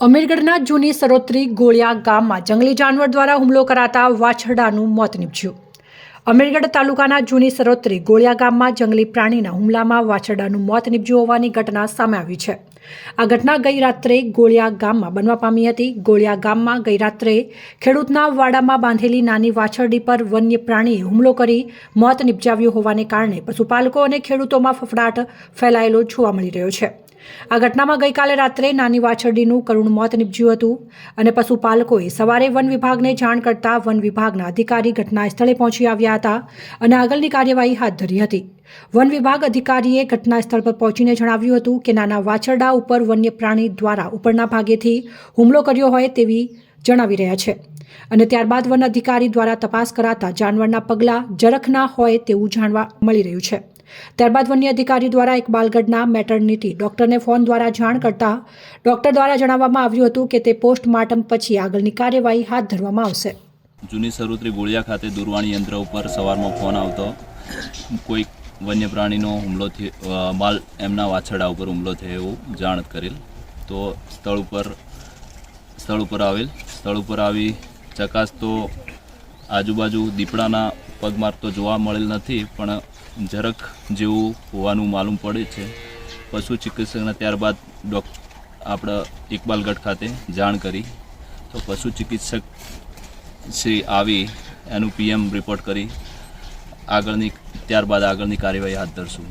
અમીરગઢના જૂની સરોત્રી ગોળિયા ગામમાં જંગલી જાનવર દ્વારા હુમલો કરાતા વાછરડાનું મોત નીપજ્યું. અમીરગઢ તાલુકાના જૂની સરોત્રી ગોળિયા ગામમાં જંગલી પ્રાણીના હુમલામાં વાછરડાનું મોત નીપજ્યું હોવાની ઘટના સામે આવી છે. આ ઘટના ગઈ રાત્રે ગોળિયા ગામમાં બનવા પામી હતી. ગોળિયા ગામમાં ગઈ રાત્રે ખેડૂતના વાડામાં બાંધેલી નાની વાછરડી પર વન્ય પ્રાણીએ હુમલો કરી મોત નીપજાવ્યું હોવાને કારણે પશુપાલકો અને ખેડૂતોમાં ફફડાટ ફેલાયેલો જોવા મળી રહ્યો છે. આ ઘટનામાં ગઈકાલે રાત્રે નાની વાછરડીનું કરુણ મોત નીપજ્યું હતું અને પશુપાલકોએ સવારે વન વિભાગને જાણ કરતા વન વિભાગના અધિકારી ઘટના સ્થળે પહોંચી આવ્યા હતા અને આગળની કાર્યવાહી હાથ ધરી હતી. વન વિભાગ અધિકારીએ ઘટના સ્થળ પર પહોંચીને જણાવ્યું હતું કે નાના વાછરડા ઉપર વન્ય પ્રાણી દ્વારા ઉપરના ભાગેથી હુમલો કર્યો હોય તેવી જણાવી રહ્યા છે અને ત્યારબાદ વન અધિકારી દ્વારા તપાસ કરાતા જાનવરના પગલાં જરખના હોય તેવું જાણવા મળી રહ્યું છે. ત્યારબાદ વન્ય અધિકારી દ્વારા ઇકબાલગઢના મેટર્નિટી ડોક્ટરને ફોન દ્વારા જાણ કરતા ડોક્ટર દ્વારા જણાવવામાં આવ્યું હતું કે તે પોસ્ટમોર્ટમ પછી આગળની કાર્યવાહી હાથ ધરવામાં આવશે. જૂની સરોત્રી ગોળિયા ખાતે દૂરવાણી યંત્ર ઉપર સવારમાં ફોન આવતો. કોઈ વન્ય પ્રાણીનો હુમલો થયો માલ એમના વાછરડા ઉપર હુમલો થયો એવું જાણ કરેલ. તો સ્થળ ઉપર સ્થળ ઉપર આવેલ. સ્થળ ઉપર આવી ચકાસતો આજુબાજુ દીપડાના પગમાર તો જોવા મળેલ નથી, પણ જરાક જેવું હોવાનું માલુમ પડે છે. પશુ ચિકિત્સકને ત્યારબાદ ડોક, આપણા ઇકબાલગઢ ખાતે જાણ કરી. તો પશુ ચિકિત્સક શ્રી આવી એનું પીએમ રિપોર્ટ કરી. આગળની, ત્યારબાદ આગળની કાર્યવાહી હાથ ધરશું.